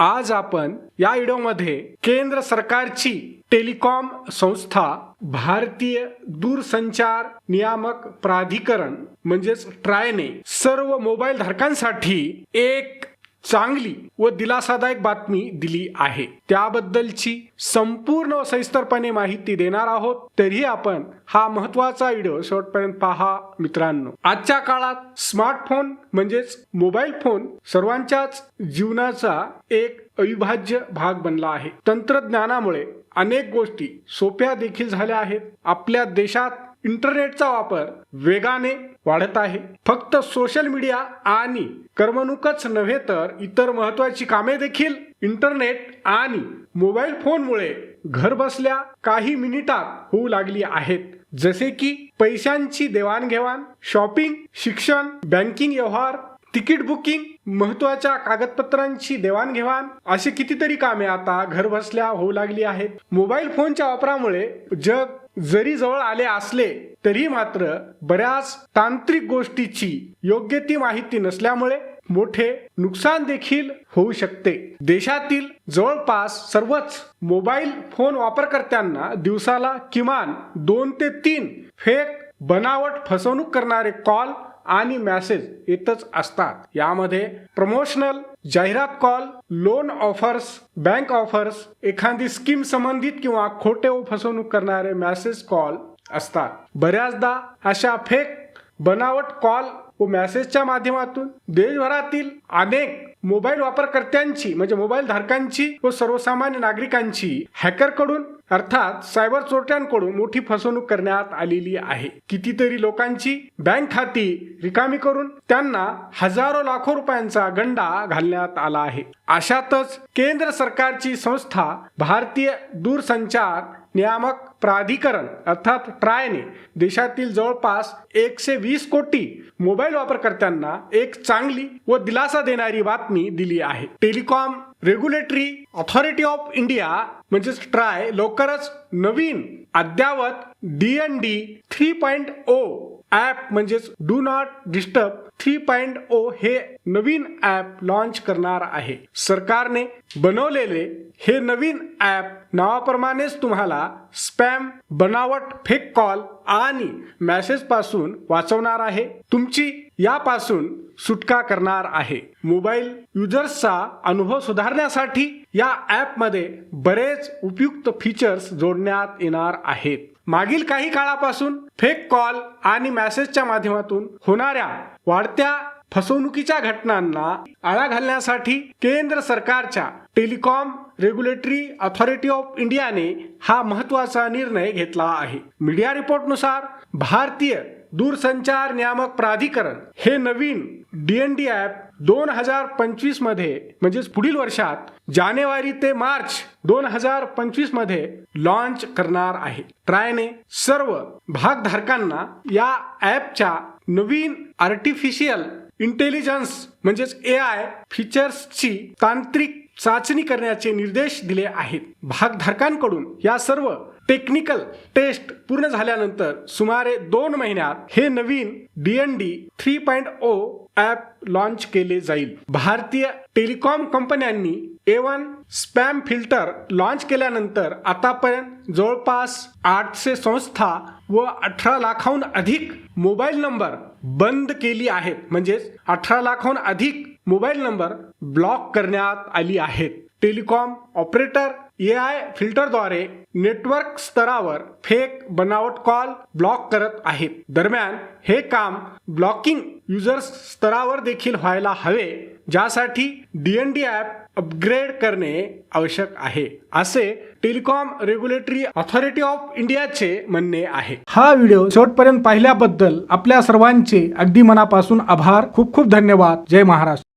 आज आपण या व्हिडिओमध्ये केंद्र सरकारची टेलिकॉम संस्था भारतीय दूरसंचार नियामक प्राधिकरण म्हणजेच ट्रायने सर्व मोबाईल धारकांसाठी एक चांगली व दिलासादायक बातमी दिली आहे. त्याबद्दलची संपूर्ण व सविस्तरपणे माहिती देणार आहोत. तरीही आपण हा महत्त्वाचा व्हिडिओ शेवटपर्यंत पहा मित्रांनो. आजच्या काळात स्मार्टफोन म्हणजेच मोबाईल फोन सर्वांच्याच जीवनाचा एक अविभाज्य भाग बनला आहे. तंत्रज्ञानामुळे अनेक गोष्टी सोप्या देखील झाल्या आहेत. आपल्या देशात इंटरनेटचा वापर वेगाने वाढत आहे. फक्त सोशल मीडिया आणि करमणूकच नव्हे तर इतर महत्वाची कामे देखील इंटरनेट आणि मोबाईल फोनमुळे घर बसल्या काही मिनिटात होऊ लागली आहेत. जसे की पैशांची देवाणघेवाण शॉपिंग शिक्षण बँकिंग व्यवहार तिकीट बुकिंग महत्त्वाच्या कागदपत्रांची देवाणघेवाण अशी कितीतरी कामे आता घरबसल्या होऊ लागली आहेत. मोबाईल फोनच्या वापरामुळे जग जरी जवळ आले असले तरी मात्र बऱ्याच तांत्रिक गोष्टीची योग्य ती माहिती नसल्यामुळे मोठे नुकसान देखील होऊ शकते. देशातील जवळपास सर्वच मोबाईल फोन वापरकर्त्यांना दिवसाला किमान दोन ते तीन फेक बनावट फसवणूक करणारे कॉल आणि मॅसेज येतच असतात. यामध्ये प्रमोशनल जाहिरात call loan offers bank offers एखादी स्कीम संबंधित किंवा खोटे व फसवणूक करणारे मेसेज कॉल असतात. बऱ्याचदा अशा फेक बनावट कॉल व मॅसेजच्या माध्यमातून देशभरातील अनेक मोबाईल वापरकर्त्यांची म्हणजे मोबाईल धारकांची व सर्वसामान्य नागरिकांची हॅकरकडून अर्थात सायबर चोरट्यांकडून मोठी फसवणूक करण्यात आलेली आहे. कितीतरी लोकांची बँक खाती रिकामी करून त्यांना हजारो लाखो रुपयांचा गंडा घालण्यात आला आहे. अशातच केंद्र सरकारची संस्था भारतीय दूरसंचार नियामक प्राधिकरण अर्थात ट्रायने देशातील जवळपास एकशे वीस कोटी मोबाईल वापरकर्त्यांना एक चांगली व दिलासा देणारी बातमी दिली आहे. Telecom regulatory authority of India म्हणजेच ट्राय लवकरच नवीन अद्यावत D N D three point O app म्हणजेच do not disturb three point O हे नवीन ॲप लॉन्च करणार आहे. सरकारने बनवलेले हे नवीन ॲप नावाप्रमाणेच तुम्हाला स्पॅम बनावट फेक कॉल आणि मेसेजपासून वाचवणार आहे. तुमची यापासून सुटका करणार आहे. मोबाईल युजर्सचा अनुभव सुधारण्यासाठी या ॲपमध्ये बरेच उपयुक्त फीचर्स जोडण्यात येणार आहेत. मागील काही काळापासून फेक कॉल आणि मेसेजच्या माध्यमातून होणाऱ्या वाढत्या फसवणुकीच्या घटनांना आळा घालण्यासाठी केंद्र सरकारच्या टेलिकॉम रेग्युलेटरी अथॉरिटी ऑफ इंडियाने हा महत्त्वाचा निर्णय घेतला आहे. मीडिया रिपोर्टनुसार भारतीय दूरसंचार नियामक प्राधिकरण हे नवीन डीएनडी ॲप दोन हजार पंचवीसमध्ये म्हणजेच पुढील वर्षात जानेवारी ते मार्च दोन हजार पंचवीसमध्ये लॉन्च करणार आहे. ट्रायने सर्व भागधारकांना या ॲपच्या नवीन आर्टिफिशियल इंटेलिजन्स म्हणजेच ए आय फीचर्सची तांत्रिक चाचणी करण्याचे निर्देश दिले आहेत. भागधारकांकडून या सर्व टेक्निकल टेस्ट पूर्ण झाल्यानंतर सुमारे दोन महिन्यात हे नवीन D N D three point O app launch केले जाईल. भारतीय टेलिकॉम कंपन्यांनी A one spam filter launch केल्यानंतर आतापर्यंत जवळपास आठशे संस्था व अठरा लाखाहून अधिक मोबाईल नंबर बंद केली आहेत. म्हणजेच अठरा लाखाहून अधिक मोबाईल नंबर ब्लॉक करण्यात आली आहेत. टेलिकॉम ऑपरेटर ए आय फिल्टरद्वारे नेटवर्क स्तरावर फेक बनावट कॉल ब्लॉक करत आहेत. दरम्यान हे काम ब्लॉकिंग युजर्स स्तरावर देखील व्हायला हवे ज्यासाठी डीएनडी ॲप अपग्रेड करणे आवश्यक आहे असे टेलिकॉम रेग्युलेटरी ऑथॉरिटी ऑफ इंडियाचे म्हणणे आहे. हा व्हिडिओ शेवटपर्यंत पाहिल्याबद्दल आपल्या सर्वांचे अगदी मनापासून आभार खूप खूप धन्यवाद. जय महाराष्ट्र.